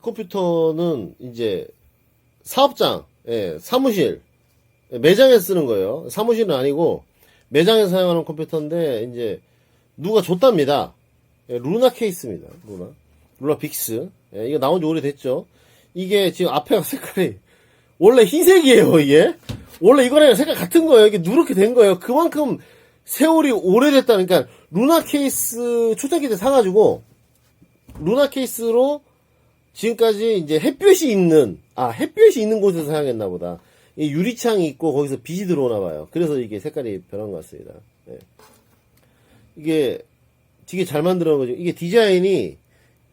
컴퓨터는 이제 사업장, 예, 사무실, 예, 매장에서 쓰는 거예요. 사무실은 아니고 매장에서 사용하는 컴퓨터인데 이제 누가 줬답니다. 예, 루나 케이스입니다. 루나. 루나 빅스. 예, 이거 나온 지 오래됐죠. 이게 지금 앞에가 색깔이 원래 흰색이에요, 이게. 원래 이거랑 색깔 같은 거예요. 이게 누렇게 된 거예요. 그만큼 세월이 오래됐다는, 그러니까 루나 케이스 초창기 때 사가지고 루나 케이스로 지금까지 이제 햇볕이 있는 아 햇볕이 있는 곳에서 사용했나 보다. 이 유리창이 있고 거기서 빛이 들어오나 봐요. 그래서 이게 색깔이 변한 것 같습니다. 예. 이게 되게 잘 만들어 가지고 이게 디자인이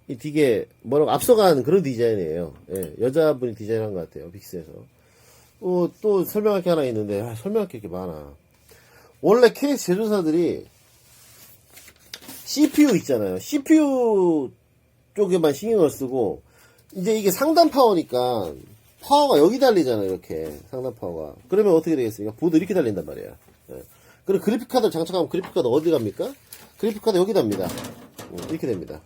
이 되게 뭐라고 앞서간 그런 디자인이에요. 예, 여자분이 디자인한 것 같아요. 빅스에서. 어, 또 설명할 게 하나 있는데 아, 설명할 게 이렇게 많아. 원래 케이스 제조사들이 CPU 있잖아요. CPU 쪽에만 신경을 쓰고 이제 이게 상단 파워니까 파워가 여기 달리잖아요 이렇게. 상단 파워가. 그러면 어떻게 되겠습니까? 보드 이렇게 달린단 말이야. 예. 그리고 그래픽카드 장착하면 그래픽카드 어디 갑니까? 그래픽카드 여기 답니다. 음, 이렇게 됩니다.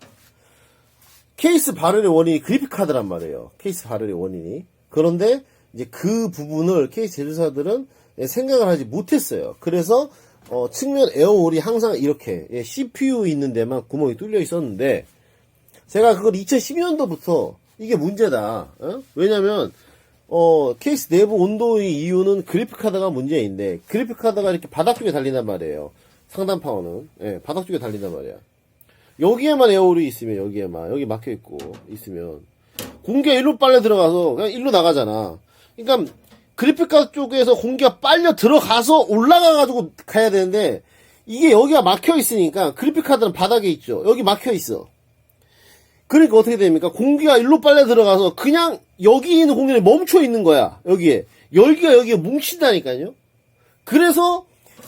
케이스 발열의 원인이 그래픽카드란 말이에요. 케이스 발열의 원인이. 그런데 이제 그 부분을 케이스 제조사들은 예, 생각을 하지 못했어요. 그래서 어, 측면 에어홀이 항상 이렇게 예, CPU 있는 데만 구멍이 뚫려 있었는데 제가 그걸 2012년도부터 이게 문제다. 어? 왜냐면 어, 케이스 내부 온도의 이유는 그래픽 카드가 문제인데 그래픽 카드가 이렇게 바닥 쪽에 달린단 말이에요. 상단 파워는 예, 바닥 쪽에 달린단 말이야. 여기에만 에어홀이 있으면 여기에만 여기 막혀 있고 있으면 공기가 일로 빨려 들어가서 그냥 일로 나가잖아. 그러니까 그래픽 카드 쪽에서 공기가 빨려 들어가서 올라가 가지고 가야 되는데 이게 여기가 막혀 있으니까 그래픽 카드는 바닥에 있죠. 여기 막혀 있어. 그러니까 어떻게 됩니까? 공기가 일로 빨려 들어가서 그냥 여기 있는 공기는 멈춰 있는 거야. 여기에. 열기가 여기에 뭉친다니까요. 그래서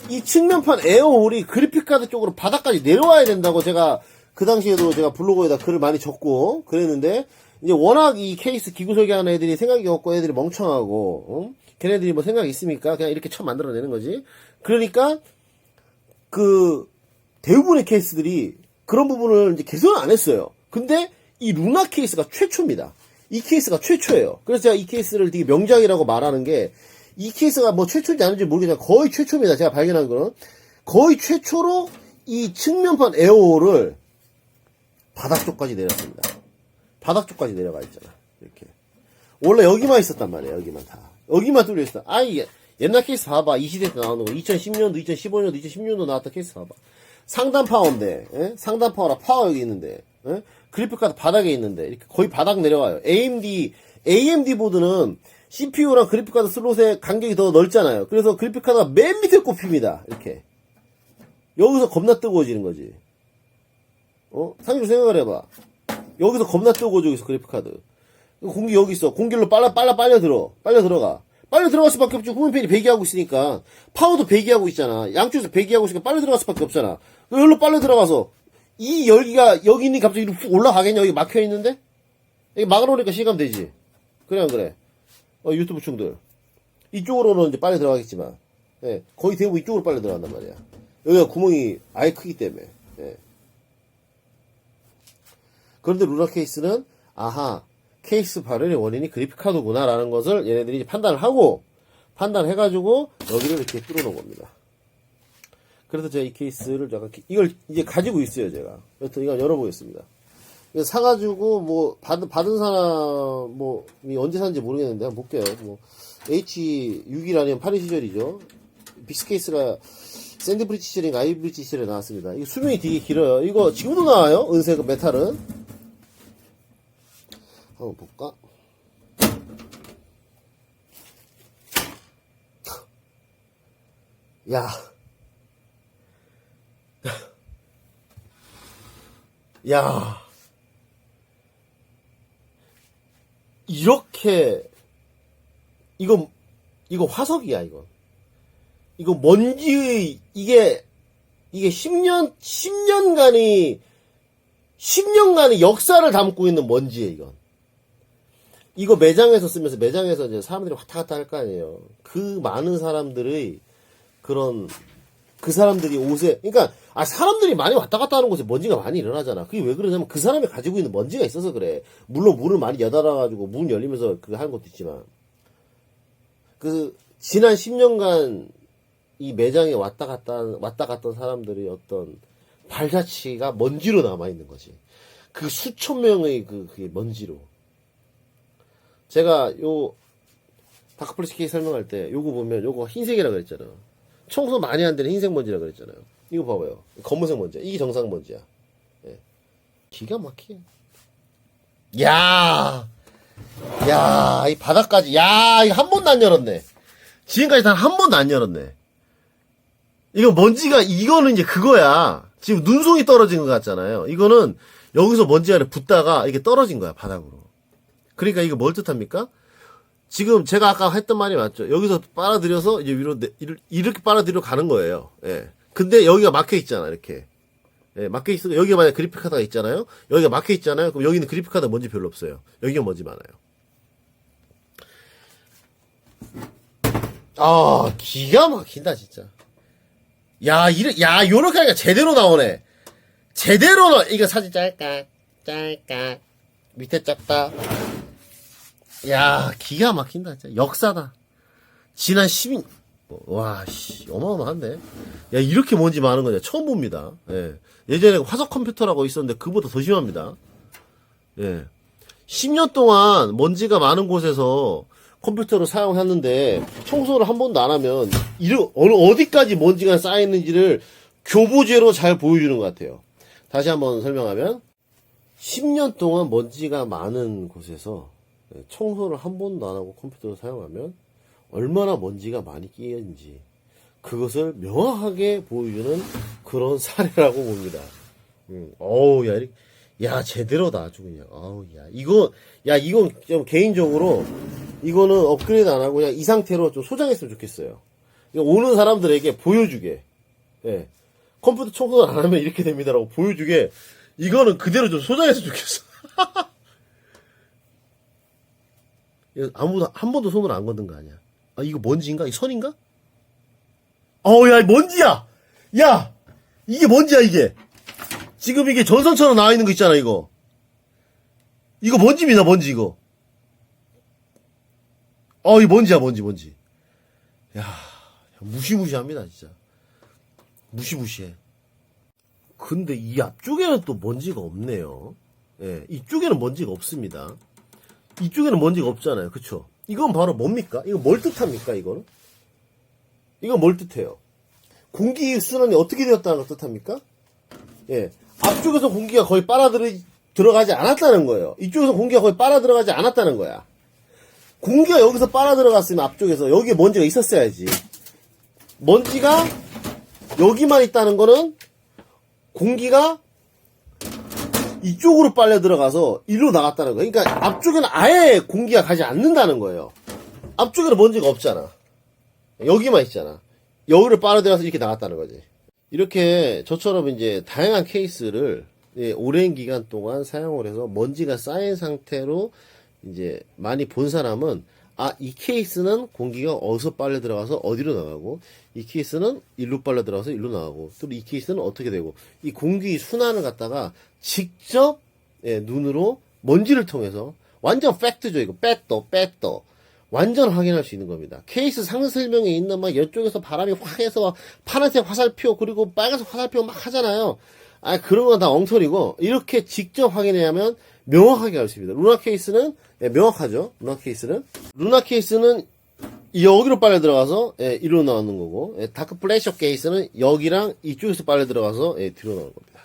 이 측면판 에어홀이 그래픽카드 쪽으로 바닥까지 내려와야 된다고 제가 그 당시에도 제가 블로그에다 글을 많이 적고 그랬는데 이제 워낙 이 케이스 기구 설계하는 애들이 생각이 없고 애들이 멍청하고 어? 걔네들이 뭐 생각이 있습니까? 그냥 이렇게 쳐 만들어내는 거지. 그러니까 그 대부분의 케이스들이 그런 부분을 이제 개선을 안 했어요. 근데 이 루나 케이스가 최초입니다. 이 케이스가 최초예요. 그래서 제가 이 케이스를 되게 명작이라고 말하는 게 이 케이스가 뭐 최초인지 아닌지 모르겠지만 거의 최초입니다. 제가 발견한 거는 거의 최초로 이 측면판 에어홀을 바닥 쪽까지 내렸습니다. 바닥 쪽까지 내려가 있잖아. 이렇게. 원래 여기만 있었단 말이에요. 여기만 다. 여기만 뚫려 있어. 아, 이게 옛날 케이스 봐봐. 이 시대 때 나오는 거. 2010년도, 2015년도, 2016년도 나왔던 케이스 봐봐. 상단 파워인데, 예? 상단 파워라 파워 여기 있는데, 예? 그래픽카드 바닥에 있는데, 이렇게 거의 바닥 내려와요. AMD, AMD 보드는 CPU랑 그래픽카드 슬롯의 간격이 더 넓잖아요. 그래서 그래픽카드가 맨 밑에 꼽힙니다. 이렇게. 여기서 겁나 뜨거워지는 거지. 어? 상주 생각을 해봐. 여기서 겁나 뜨거워져, 여기서 그래픽카드. 공기 여기 있어. 공기로 빨라, 빨라, 빨려 들어. 빨려 들어가. 빨려 들어갈 수밖에 없지. 후면팬이 배기하고 있으니까. 파워도 배기하고 있잖아. 양쪽에서 배기하고 있으니까 빨려 들어갈 수밖에 없잖아. 여기로 빨려 들어가서. 이 열기가 여기 있는 게 갑자기 훅 올라가겠냐? 여기 막혀 있는데? 여기 막아놓으니까 시간 되지. 그래? 어, 유튜브 충들. 이쪽으로는 이제 빨리 들어가겠지만. 예, 거의 대부분 이쪽으로 빨리 들어간단 말이야. 여기가 구멍이 아예 크기 때문에. 예. 그런데 루나 케이스는 아하 케이스 발열의 원인이 그래픽카드구나 라는 것을 얘네들이 판단을 하고 판단해 가지고 여기를 이렇게 뚫어 놓은 겁니다. 그래서 제가 이 케이스를 기- 이걸 이제 가지고 있어요 제가. 여튼 이거 열어보겠습니다. 사가지고 뭐 받은 받은 사람 뭐 언제 산지 모르겠는데 한번 볼게요. 뭐 H6일 아니면 8일 시절이죠. 빅스 케이스가 샌드브리지 시절인가 아이브리지 시절에 나왔습니다. 이거 수명이 되게 길어요. 이거 지금도 나와요. 은색 메탈은. 한번 볼까? 야. 야. 이렇게, 이거, 이거 화석이야, 이거. 이거 먼지의, 이게, 이게 10년, 10년간이, 10년간의 역사를 담고 있는 먼지예요, 이건. 이거 매장에서 쓰면서 매장에서 이제 사람들이 왔다 갔다 할 거 아니에요. 그 많은 사람들의 그런 그 사람들이 옷에, 그러니까, 아, 사람들이 많이 왔다 갔다 하는 곳에 먼지가 많이 일어나잖아. 그게 왜 그러냐면 그 사람이 가지고 있는 먼지가 있어서 그래. 물론 문을 많이 여달아 가지고 문 열리면서 그거 하는 것도 있지만. 그, 지난 10년간 이 매장에 왔다 갔다, 왔다 갔던 사람들이 어떤 발자취가 먼지로 남아 있는 거지. 그 수천 명의 그, 그게 먼지로. 제가 요, 다크플래시 케이스 설명할 때 요거 보면 요거 흰색이라 그랬잖아요. 청소 많이 안 되는 흰색 먼지라 그랬잖아요. 이거 봐봐요. 검은색 먼지야. 이게 정상 먼지야. 예. 기가 막히게. 야, 야, 이 바닥까지. 야, 이거 한 번도 안 열었네. 지금까지 단 한 번도 안 열었네. 이거 먼지가 이거는 이제 그거야. 지금 눈송이 떨어진 것 같잖아요. 이거는 여기서 먼지가 붙다가 이게 떨어진 거야 바닥으로. 그러니까 이거 뭘 뜻합니까? 지금 제가 아까 했던 말이 맞죠. 여기서 빨아들여서 이제 위로 내- 이렇게 빨아들여 가는 거예요. 예. 근데 여기가 막혀 있잖아 이렇게. 예, 막혀 있어. 여기가 만약 그래픽 카드가 있잖아요. 여기가 막혀 있잖아요. 그럼 여기는 그래픽 카드 먼지 별로 없어요. 여기가 먼지 많아요. 아, 기가 막힌다 진짜. 야, 이래, 야, 요렇게 하니까 제대로 나오네. 제대로 나, 이거 사진 짤까, 짤까, 밑에 작다. 야, 기가 막힌다, 진짜. 역사다. 지난 10인, 와, 씨, 어마어마한데? 야, 이렇게 먼지 많은 거냐, 처음 봅니다. 예. 예전에 화석 컴퓨터라고 있었는데, 그보다 더 심합니다. 예. 10년 동안 먼지가 많은 곳에서 컴퓨터를 사용했는데 청소를 한 번도 안 하면 이르, 어느 어디까지 먼지가 쌓였는지를 교보제로 잘 보여주는 것 같아요. 다시 한번 설명하면 10년 동안 먼지가 많은 곳에서 청소를 한 번도 안 하고 컴퓨터를 사용하면 얼마나 먼지가 많이 끼었는지 그것을 명확하게 보여주는 그런 사례라고 봅니다. 음, 어우, 야, 야, 제대로다, 아주 그냥. 어우, 야, 이거, 야, 이건 좀 개인적으로, 이거는 업그레이드 안 하고 그냥 이 상태로 좀 소장했으면 좋겠어요. 오는 사람들에게 보여주게. 예. 컴퓨터 청소를 안 하면 이렇게 됩니다라고 보여주게, 이거는 그대로 좀 소장했으면 좋겠어. 이거 아무도, 한 번도 손을 안 건든 거 아니야. 아, 이거 먼지인가? 이 선인가? 어우, 야, 먼지야! 야! 이게 먼지야, 이게! 지금 이게 전선처럼 나와 있는 거 있잖아, 이거. 이거 먼지입니다, 먼지, 이거. 어, 이 먼지야, 먼지, 먼지. 야, 무시무시합니다, 진짜. 무시무시해. 근데 이 앞쪽에는 또 먼지가 없네요. 예, 이쪽에는 먼지가 없습니다. 이쪽에는 먼지가 없잖아요, 그쵸? 이건 바로 뭡니까? 이거 뭘 뜻합니까, 이거는? 이건 뭘 뜻해요? 공기 순환이 어떻게 되었다는 걸 뜻합니까? 예. 앞쪽에서 공기가 거의 빨아들어, 들어가지 않았다는 거예요. 이쪽에서 공기가 거의 빨아 들어가지 않았다는 거야. 공기가 여기서 빨아 들어갔으면 앞쪽에서 여기에 먼지가 있었어야지. 먼지가 여기만 있다는 거는 공기가 이쪽으로 빨려 들어가서 일로 나갔다는 거예요. 그러니까 앞쪽에는 아예 공기가 가지 않는다는 거예요. 앞쪽에는 먼지가 없잖아. 여기만 있잖아. 여기를 빨아들여서 이렇게 나갔다는 거지. 이렇게 저처럼 이제 다양한 케이스를 예, 오랜 기간 동안 사용을 해서 먼지가 쌓인 상태로 이제 많이 본 사람은 아, 이 케이스는 공기가 어디서 빨려 들어가서 어디로 나가고 이 케이스는 일로 빨려 들어가서 일로 나가고 또 이 케이스는 어떻게 되고 이 공기 순환을 갖다가 직접 예, 눈으로 먼지를 통해서 완전 팩트죠 이거 빼떠 빼떠 완전 확인할 수 있는 겁니다. 케이스 상세 설명에 있는 막 이쪽에서 바람이 확 해서 파란색 화살표 그리고 빨간색 화살표 막 하잖아요. 아 그런 건 다 엉터리고 이렇게 직접 확인하면 명확하게 알 수 있습니다. 루나 케이스는 예, 명확하죠. 루나 케이스는 루나 케이스는 여기로 빨려 들어가서 예, 이리로 나오는 거고 예, 다크 플래셔 케이스는 여기랑 이쪽에서 빨려 들어가서 예, 뒤로 나오는 겁니다.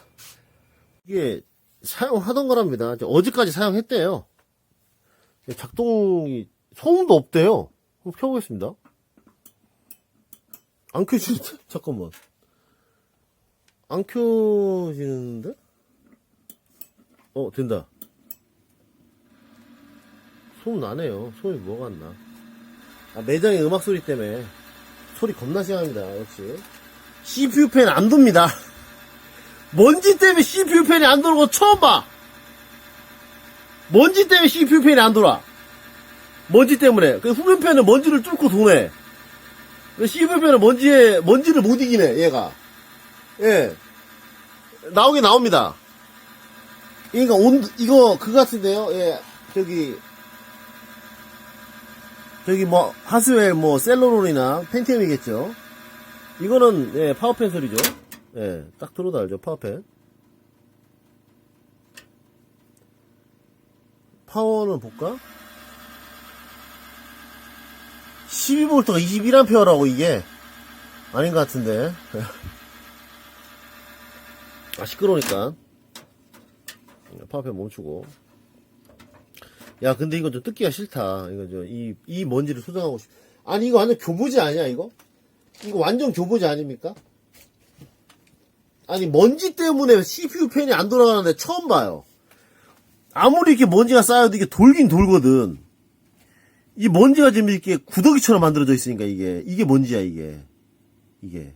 이게 사용하던 거랍니다. 어제까지 사용했대요. 작동이 소음도 없대요. 한번 켜보겠습니다. 안 켜지는데? 잠깐만. 안 켜지는데? 어, 된다. 소음 나네요. 소음이 뭐가 안 나. 아, 매장의 음악 소리 때문에 소리 겁나 심합니다. 역시. CPU 팬 안 돕니다. 먼지 때문에 CPU 팬이 안거 처음 봐! 먼지 때문에 CPU 팬이 안 돌아. 먼지 때문에. 그 후면 팬은 먼지를 뚫고 도네. CPU는 먼지에, 먼지를 못 이기네, 얘가. 예. 나오긴 나옵니다. 그러니까 온, 이거, 그거 같은데요? 예, 저기, 저기 뭐, 하스웰 뭐, 셀러론이나 펜티엄이겠죠? 이거는, 예, 파워펜 소리죠? 예, 딱 들어도 알죠, 파워펜. 파워는 볼까? 12V가 21A라고 이게 아닌 것 같은데 아 시끄러우니까 파워펜 멈추고 야 근데 이거 좀 뜯기가 싫다. 이거 저이 이 먼지를 소장하고 싶 아니 이거 완전 교보지 아니야 이거? 이거 완전 교보지 아닙니까? 아니 먼지 때문에 CPU 펜이 안 돌아가는데 처음 봐요. 아무리 이렇게 먼지가 쌓여도 이게 돌긴 돌거든. 이 먼지가 지금 이렇게 구더기처럼 만들어져 있으니까 이게 이게 먼지야 이게. 이게.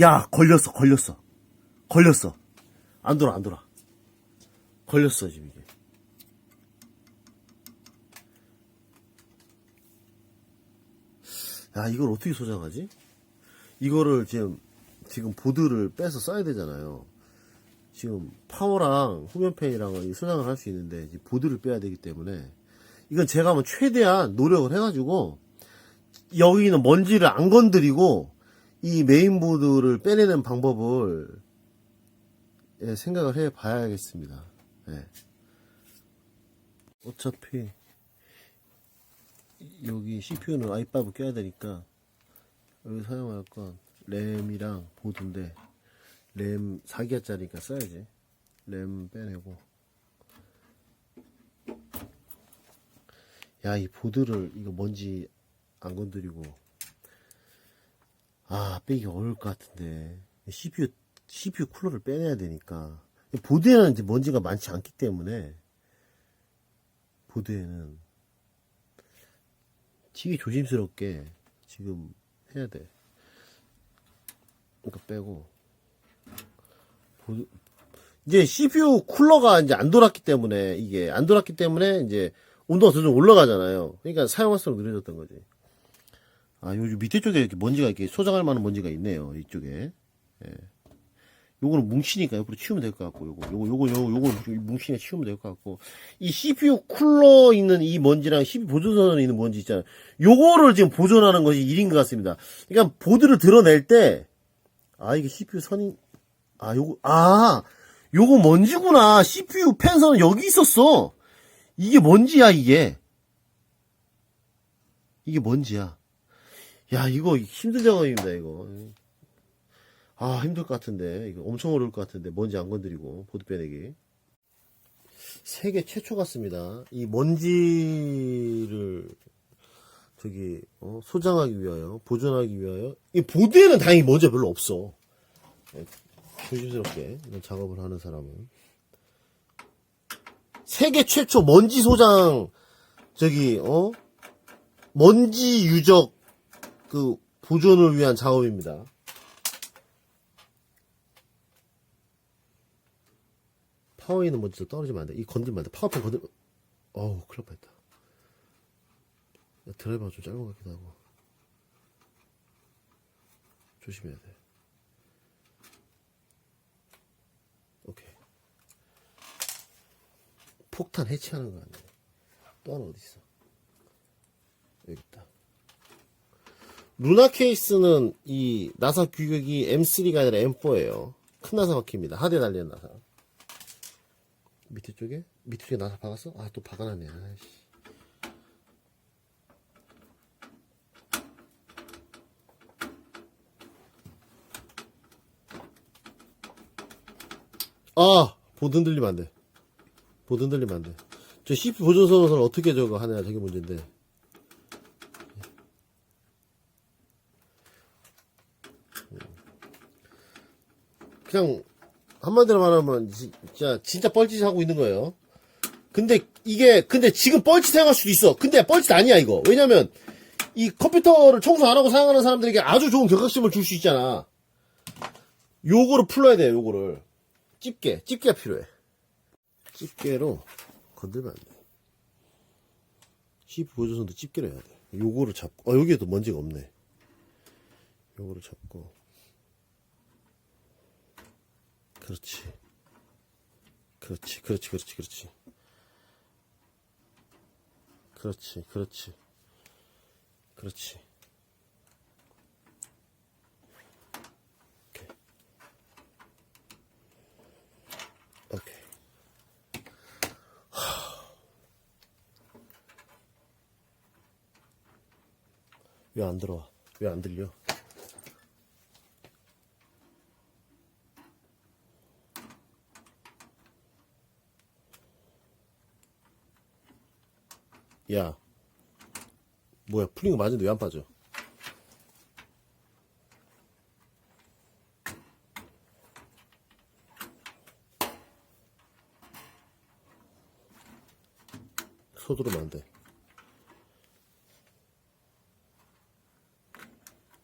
야 걸렸어 걸렸어. 걸렸어. 안 돌아 안 돌아 걸렸어 지금 이게. 야 이걸 어떻게 소장하지? 이거를 지금 지금 보드를 빼서 써야 되잖아요. 지금 파워랑 후면팬이랑 소장을 할 수 있는데 보드를 빼야 되기 때문에 이건 제가 한번 최대한 노력을 해가지고 여기는 먼지를 안 건드리고 이 메인보드를 빼내는 방법을 예, 생각을 해 봐야겠습니다. 예. 어차피 여기 CPU는 i5 껴야 되니까 여기 사용할 건 램이랑 보드인데 램 4기가짜리니까 써야지. 램 빼내고. 야, 이 보드를, 이거 먼지 안 건드리고. 아, 빼기 어려울 것 같은데. CPU, CPU 쿨러를 빼내야 되니까. 보드에는 이제 먼지가 많지 않기 때문에. 보드에는. 되게 조심스럽게 지금 해야 돼. 그러니까 빼고. 보드- 이제 CPU 쿨러가 이제 안 돌았기 때문에 이게 안 돌았기 때문에 이제 온도가 점점 올라가잖아요. 그러니까 사용할수록 느려졌던 거지. 아, 요즘 밑에 쪽에 이렇게 먼지가 이렇게 소장할 만한 먼지가 있네요. 이쪽에. 예. 요거는 뭉치니까 옆으로 치우면 될 것 같고, 요거, 요거, 요거, 요거, 요거 뭉치니까 치우면 될 것 같고, 이 CPU 쿨러 있는 이 먼지랑 CPU 보존선에 있는 먼지 있잖아요. 요거를 지금 보존하는 것이 일인 것 같습니다. 그러니까 보드를 드러낼 때, 아, 이게 CPU 선이, 아, 요거, 아, 요거 먼지구나. CPU 펜선은 여기 있었어. 이게 먼지야, 이게. 이게 먼지야. 야, 이거 힘든 작업입니다, 이거. 아, 힘들 것 같은데. 이거 엄청 어려울 것 같은데. 먼지 안 건드리고, 보드 빼내기. 세계 최초 같습니다. 이 먼지를, 저기, 어, 소장하기 위하여, 보존하기 위하여. 이 보드에는 다행히 먼지가 별로 없어. 조심스럽게 이런 작업을 하는 사람은 세계 최초 먼지 소장 저기 어 먼지 유적 그 보존을 위한 작업입니다. 파워에 있는 먼지도 떨어지면 안 돼. 이 건들면 안 돼. 파워펜 건들. 어우, 큰일 날 뻔했다. 드라이버가 좀 짧은 것 같기도 하고. 조심해야 돼. 오케이. 폭탄 해체하는 거 아니에요. 또 하나 어디 있어? 여기 있다. 루나 케이스는 이 나사 규격이 M3가 아니라 M4예요. 큰 나사 바퀴입니다. 하드에 달리는 나사. 밑에 쪽에? 밑에 쪽에 나사 박았어? 아, 또 박아놨네. 아이씨. 아! 보드 흔들리면 안 돼. 보드 흔들리면 안 돼. 저 CPU 보존선을 어떻게 저거 하냐, 저게 문제인데. 그냥, 한마디로 말하면, 진짜, 진짜 뻘짓 하고 있는 거예요. 근데, 이게, 근데 지금 뻘짓 생각할 수도 있어. 근데 뻘짓 아니야, 이거. 왜냐면, 이 컴퓨터를 청소 안 하고 사용하는 사람들에게 아주 좋은 경각심을 줄 수 있잖아. 요거를 풀러야 돼요, 요거를. 집게, 집게가 필요해. 집게로 건들면 안 돼. CPU 보조선도 집게로 해야 돼. 요거를 잡고, 어, 여기에도 먼지가 없네. 요거를 잡고. 그렇지. 그렇지, 그렇지, 그렇지, 그렇지. 그렇지, 그렇지. 그렇지. 오케이. 오케이. 왜 안 들어와? 왜 안 들려? 야, 뭐야, 풀린 거 맞은데 왜 안 빠져? 소두르면 안 돼.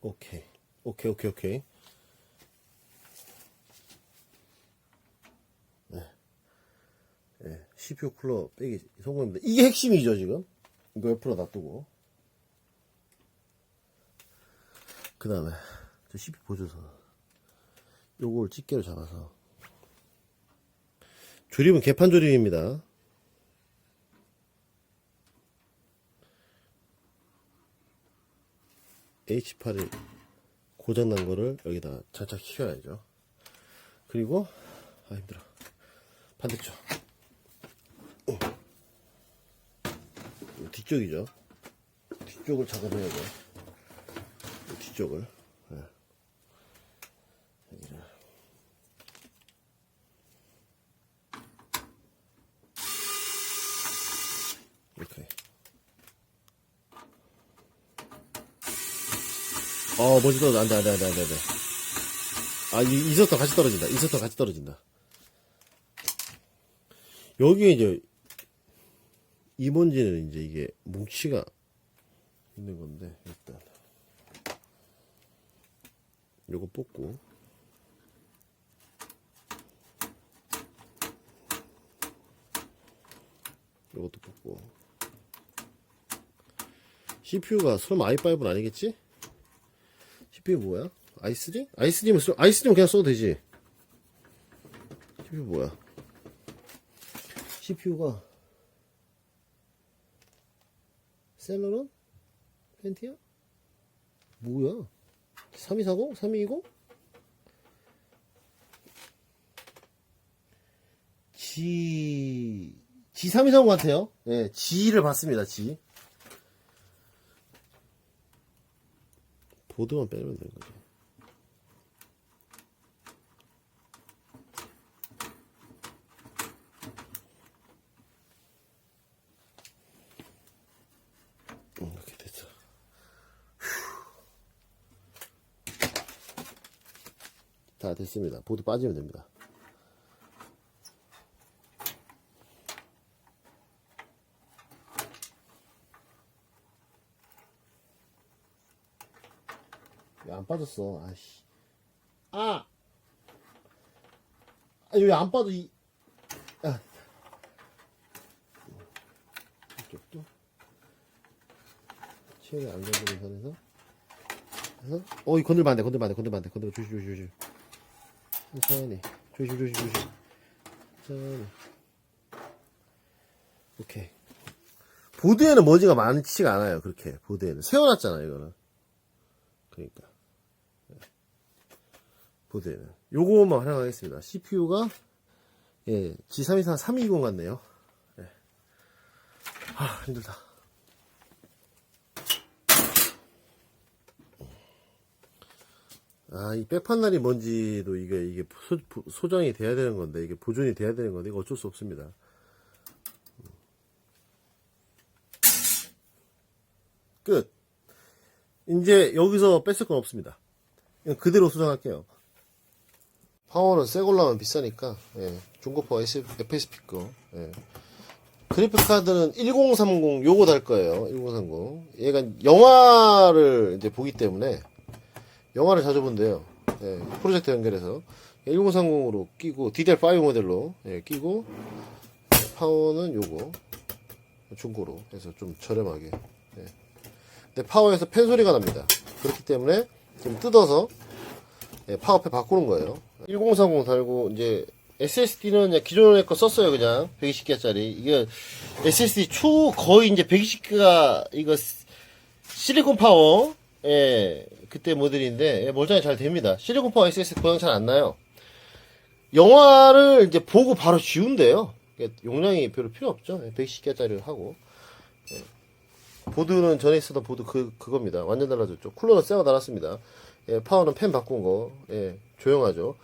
오케이. 오케이, 오케이, 오케이. 네. 네. CPU 쿨러 빼기 성공입니다. 이게 핵심이죠, 지금. 이거 옆으로 놔두고. 그 다음에, 저 CPU 보조선. 요걸 집게로 잡아서. 조립은 개판 조립입니다. H8이 고장난 거를 여기다 장착 시켜야죠. 그리고, 아, 힘들어. 반대쪽. 어. 뒤쪽이죠. 뒤쪽을 작업해야 돼. 뒤쪽을. 예. 여기를. 이렇게. 어, 먼지 떨어져. 안 돼, 안 돼, 안 돼, 안 돼, 안 돼. 아, 이, 이서터 같이 떨어진다. 이서터 같이 떨어진다. 여기에 이제, 이 먼지는 이제 이게 뭉치가 있는 건데, 일단. 요거 뽑고. 요것도 뽑고. CPU가 설마 i5는 아니겠지? CPU 뭐야? i3? i3면 써, i3면 그냥 써도 되지. CPU 뭐야? CPU가 셀러론? 펜티어? 뭐야? 3240? 3220? G G3240 같아요. 예, G를 봤습니다. G. 보드만 빼면 되는 거죠. 음, 이렇게 됐어. 다 됐습니다. 보드 빠지면 됩니다. 왜안 빠졌어? 아씨. 아! 아니, 왜 안 빠져, 이. 아. 이쪽도. 최대 안전적인 선에서. 그래서, 어, 이 건들면 안 돼, 건들면 안 돼, 건들면 안 돼, 건들면 조심, 조심, 조심. 천천히. 조심, 조심, 조심. 천천히. 오케이. 보드에는 먼지가 많지가 않아요, 그렇게. 보드에는. 세워놨잖아, 이거는. 그러니까. 보드에는. 요거만 활용하겠습니다. CPU가, 예, G324 320 같네요. 예. 아, 힘들다. 아, 이 백판날이 뭔지도 이게, 이게 소, 소장이 돼야 되는 건데, 이게 보존이 돼야 되는 건데, 이거 어쩔 수 없습니다. 끝. 이제 여기서 뺐을 건 없습니다. 그대로 수정할게요. 파워는 새 걸로 하면 비싸니까, 예, 중고파 FSP 거, 예. 그래픽 카드는 1030 요거 달 거예요. 1030. 얘가 영화를 이제 보기 때문에 영화를 자주 본대요. 예, 프로젝터 연결해서 1030으로 끼고 DDR5 모델로 예, 끼고 파워는 요거 중고로 해서 좀 저렴하게. 예. 근데 파워에서 팬 소리가 납니다. 그렇기 때문에 좀 뜯어서 예, 파워패 바꾸는 거예요. 1030 달고 이제 SSD는 기존에 거 썼어요 그냥 120개짜리 이게 SSD 추 거의 이제 120개가 이거 시- 실리콘 파워 예 그때 모델인데 예, 멀쩡히 잘 됩니다. 실리콘 파워 SSD 고장 잘 안 나요. 영화를 이제 보고 바로 지운대요. 용량이 별로 필요 없죠. 120개짜리를 하고. 예. 보드는 전에 쓰던 보드 그 그겁니다. 완전 달라졌죠. 쿨러는 새거 달았습니다. 예, 파워는 팬 바꾼 거. 예, 조용하죠.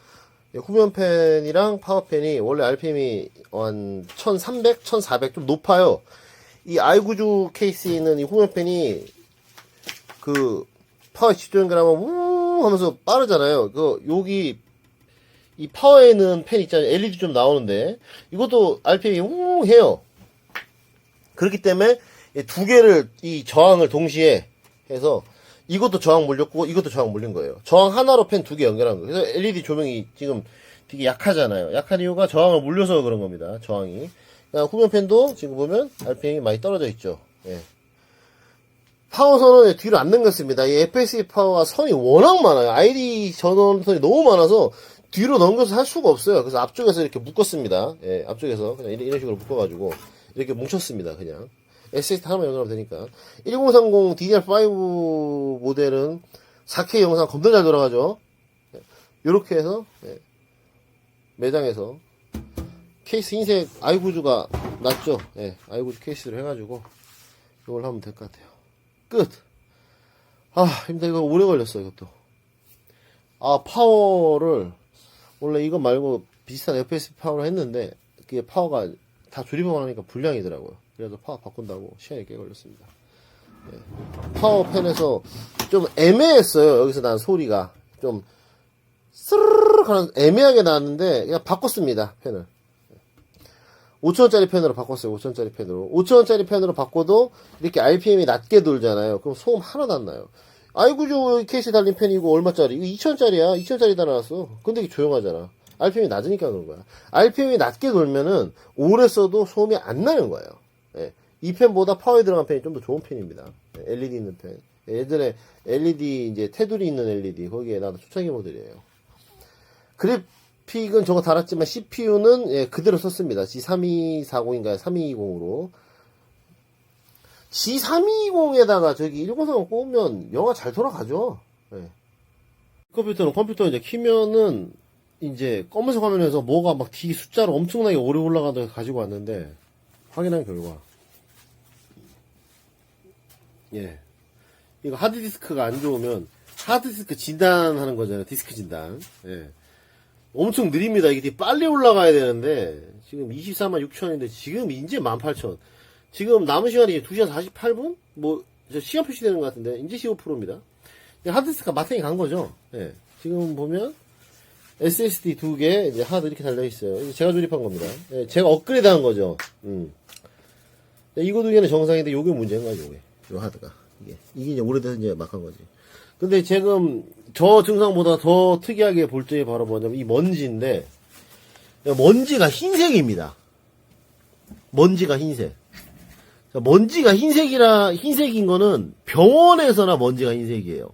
예, 후면 팬이랑 파워팬이 원래 RPM이 한 1300, 1400 좀 높아요. 이 i9주 케이스에 있는 이 후면 팬이 그 파워 집중그라면 우 하면서 빠르잖아요. 그 여기 이 파워에는 팬 있잖아요. LED 좀 나오는데 이것도 RPM이 우 해요. 그렇기 때문에 이두 개를 이 저항을 동시에 해서 이것도 저항 물렸고 이것도 저항 물린 거예요. 저항 하나로 팬두개 연결한 거예요. 그래서 LED 조명이 지금 되게 약하잖아요. 약한 이유가 저항을 물려서 그런 겁니다. 저항이. 그러니까 후면 팬도 지금 보면 RPM이 많이 떨어져 있죠. 예. 파워선은 뒤로 안 넘겼습니다. 이 FSD 파워가 선이 워낙 많아요. ID 전원선이 너무 많아서 뒤로 넘겨서 할 수가 없어요. 그래서 앞쪽에서 이렇게 묶었습니다. 예, 앞쪽에서 그냥 이런, 식으로 묶어가지고 이렇게 뭉쳤습니다. 그냥. SSD 하나만 연결하면 되니까. 1030 DDR5 모델은 4K 영상 겁나 잘 돌아가죠. 이렇게 해서 예, 매장에서 케이스 흰색 아이구즈가 낫죠. 예, 아이구즈 케이스로 해가지고 이걸 하면 될 것 같아요. 끝. 아 힘들다 이거 오래 걸렸어 이것도. 아 파워를 원래 이거 말고 비슷한 FPS 파워를 했는데 그게 파워가 다 조립하고 나니까 불량이더라고요. 그래서 파워 바꾼다고 시간이 꽤 걸렸습니다. 예. 파워팬에서 좀 애매했어요. 여기서 난 소리가 좀 스르륵 하는 애매하게 나왔는데 그냥 바꿨습니다 펜을 5천원짜리 펜으로 바꿨어요 5천원짜리 펜으로. 5천원짜리 펜으로 바꿔도 이렇게 RPM이 낮게 돌잖아요. 그럼 소음 하나도 안 나요. 아이고 저 케이스 달린 펜이고 얼마짜리? 이거 2천원짜리야. 2천원짜리 달아놨어. 근데 이게 조용하잖아. RPM이 낮으니까 그런 거야. RPM이 낮게 돌면은 오래 써도 소음이 안 나는 거예요. 예. 이 펜보다 파워에 들어간 펜이 좀 더 좋은 펜입니다. 예, LED 있는 펜. 예전에 LED 이제 테두리 있는 LED 거기에 나도 초창기 모델이에요. 그래 픽은 저거 달았지만 CPU는 예, 그대로 썼습니다. G3240인가요? 3220으로. G3220에다가 저기 1030 꼽으면 영화 잘 돌아가죠. 예. 컴퓨터는 컴퓨터 이제 키면은 이제 검은색 화면에서 뭐가 막뒤 숫자로 엄청나게 오래 올라가다가 가지고 왔는데 확인한 결과 예 이거 하드디스크가 안 좋으면 하드디스크 진단하는 거잖아요 디스크 진단 예 엄청 느립니다. 이게 되게 빨리 올라가야 되는데, 지금 24만 6천인데, 지금 이제 18,000. 지금 남은 시간이 2시간 48분? 뭐, 저 시간 표시되는 것 같은데, 이제 15%입니다. 하드디스크가 마탱이 간 거죠. 예. 지금 보면, SSD 두 개, 이제 하드 이렇게 달려 있어요. 이거 제가 조립한 겁니다. 예, 제가 업그레이드 한 거죠. 음. 이거 두 개는 정상인데, 요게 문제인 거죠, 요게. 요 하드가. 이게. 이게 이제 오래돼서 이제 막 한 거지. 근데 지금 저 증상보다 더 특이하게 볼 점이 바로 뭐냐면 이 먼지인데 먼지가 흰색입니다. 먼지가 흰색. 자, 먼지가 흰색이라 흰색인 거는 병원에서나 먼지가 흰색이에요.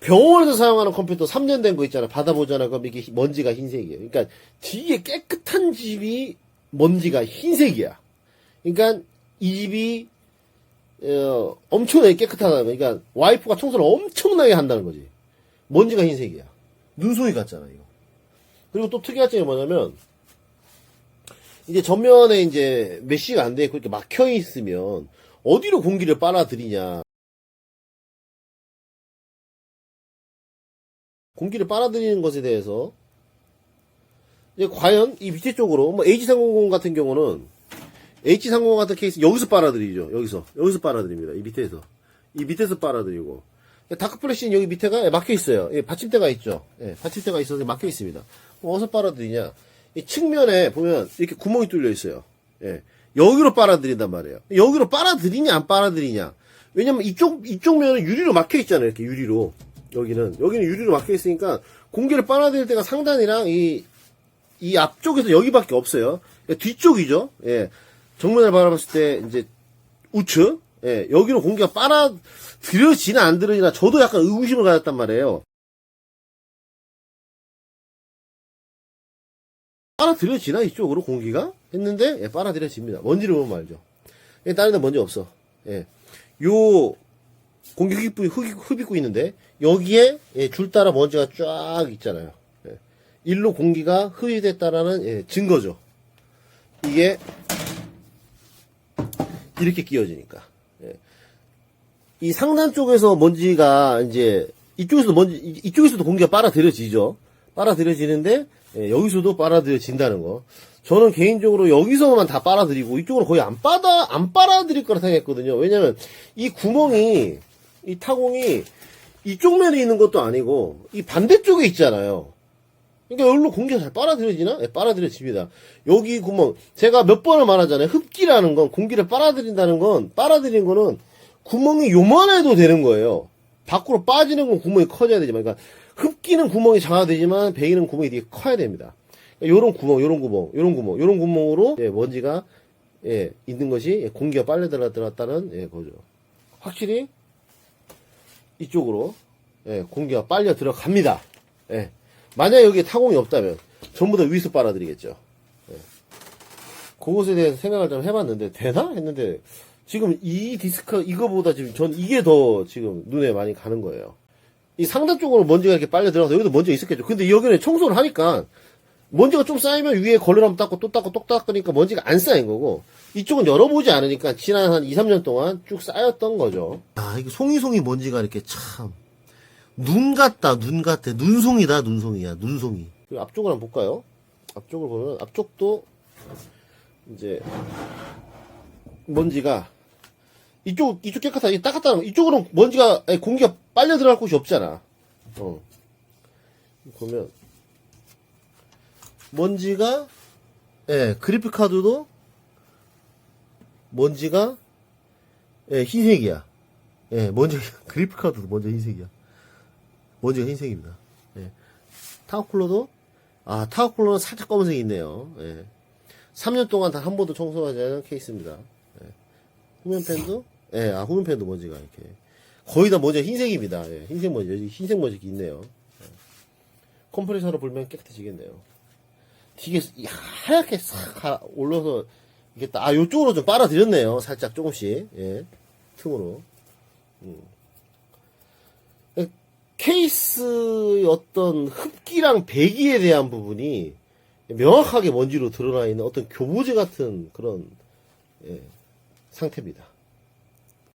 병원에서 사용하는 컴퓨터 3년 된 거 있잖아. 받아보잖아. 그럼 이게 먼지가 흰색이에요. 그러니까 되게 깨끗한 집이 먼지가 흰색이야. 그러니까 이 집이 어, 엄청나게 깨끗하다. 그러니까 와이프가 청소를 엄청나게 한다는 거지. 먼지가 흰색이야. 눈송이 같잖아, 이거. 그리고 또 특이한 점이 뭐냐면, 이제 전면에 이제 메쉬가 안 돼 있고 이렇게 막혀 있으면, 어디로 공기를 빨아들이냐. 공기를 빨아들이는 것에 대해서, 이제 과연 이 밑에 쪽으로, 뭐 H300 같은 경우는, H300 같은 케이스 여기서 빨아들이죠. 여기서. 여기서 빨아들입니다. 이 밑에서. 이 밑에서 빨아들이고. 다크 플래시는 여기 밑에가 막혀 있어요. 예, 받침대가 있죠. 예, 받침대가 있어서 막혀 있습니다. 어디서 빨아들이냐? 이 측면에 보면 이렇게 구멍이 뚫려 있어요. 예. 여기로 빨아들인단 말이에요. 여기로 빨아들이냐 안 빨아들이냐? 왜냐면 이쪽 이쪽 면은 유리로 막혀 있잖아요. 이렇게 유리로. 여기는 여기는 유리로 막혀 있으니까 공기를 빨아들일 때가 상단이랑 이 이 앞쪽에서 여기밖에 없어요. 뒤쪽이죠. 예. 정면을 바라봤을 때 이제 우측 예, 여기로 공기가 빨아 들여지나 안 들어지나 저도 약간 의구심을 가졌단 말이에요. 빨아들여지나 이쪽으로 공기가 했는데 예, 빨아들여집니다. 먼지를 보면 알죠. 예, 다른 데 먼지 없어. 예. 요 공기 흡입, 흡입, 흡입구 있는데 여기에 예, 줄 따라 먼지가 쫙 있잖아요. 예. 일로 공기가 흡입됐다라는 예, 증거죠. 이게 이렇게 끼워지니까. 예. 이 상단 쪽에서 먼지가 이제 이쪽에서도 먼지 이- 이쪽에서도 공기가 빨아들여지죠. 빨아들여지는데 예, 여기서도 빨아들여진다는 거. 저는 개인적으로 여기서만 다 빨아들이고 이쪽으로 거의 안 빨아 안 빨아들일 거라 생각했거든요. 왜냐면 이 구멍이 이 타공이 이쪽 면에 있는 것도 아니고 이 반대쪽에 있잖아요. 그러니까 여기로 공기가 잘 빨아들여지나? 예, 빨아들여집니다. 여기 구멍, 제가 몇 번을 말하잖아요. 흡기라는 건, 공기를 빨아들인다는 건, 빨아들이는 거는 구멍이 요만해도 되는 거예요. 밖으로 빠지는 건 구멍이 커져야 되지만, 그러니까 흡기는 구멍이 작아야 되지만, 배기는 구멍이 되게 커야 됩니다. 그러니까 요런 구멍, 요런 구멍, 요런 구멍, 요런 구멍으로, 예, 먼지가, 예, 있는 것이 예, 공기가 빨려 들어 들어갔다는, 예, 거죠. 확실히, 이쪽으로, 예, 공기가 빨려 들어갑니다. 예. 만약에 여기에 타공이 없다면 전부 다 위에서 빨아들이겠죠. 예. 그것에 대해서 생각을 좀 해봤는데 되나 했는데 지금 이 디스크 이거보다 지금 전 이게 더 지금 눈에 많이 가는 거예요. 이 상단 쪽으로 먼지가 이렇게 빨려 들어가서 여기도 먼지가 있었겠죠. 근데 여기는 청소를 하니까 먼지가 좀 쌓이면 위에 걸레로 닦고 또 닦고 또 닦으니까 먼지가 안 쌓인 거고 이쪽은 열어보지 않으니까 지난 한 2, 3년 동안 쭉 쌓였던 거죠. 아, 이게 송이송이 먼지가 이렇게 참 눈 같다, 눈 같아. 눈송이다, 눈송이야, 눈송이. 그리고 앞쪽을 한번 볼까요? 앞쪽을 보면, 앞쪽도, 이제, 먼지가, 이쪽, 이쪽 깨끗하다, 이 거. 이쪽으로는 먼지가, 아니, 공기가 빨려 들어갈 곳이 없잖아. 어. 보면, 먼지가, 예, 그래픽 카드도, 먼지가, 예, 흰색이야. 예, 먼지, 그래픽 카드도 먼저 흰색이야. 먼지가 흰색입니다. 예. 타워 쿨러도 아 타워 쿨러는 살짝 검은색이 있네요. 예. 3년 동안 단 한 번도 청소하지 않은 케이스입니다. 예. 후면팬도 예, 아 후면팬도 먼지가 이렇게 거의 다 먼지가 흰색입니다. 예, 흰색 먼지 여기 흰색 먼지 있네요. 예. 컴프레서로 불면 깨끗해지겠네요. 되게 하얗게 싹 가- 올라서 이게 딱, 아 요쪽으로 좀 빨아들였네요. 살짝 조금씩 예, 틈으로. 케이스의 어떤 흡기랑 배기에 대한 부분이 명확하게 먼지로 드러나 있는 어떤 교보제 같은 그런 예, 상태입니다.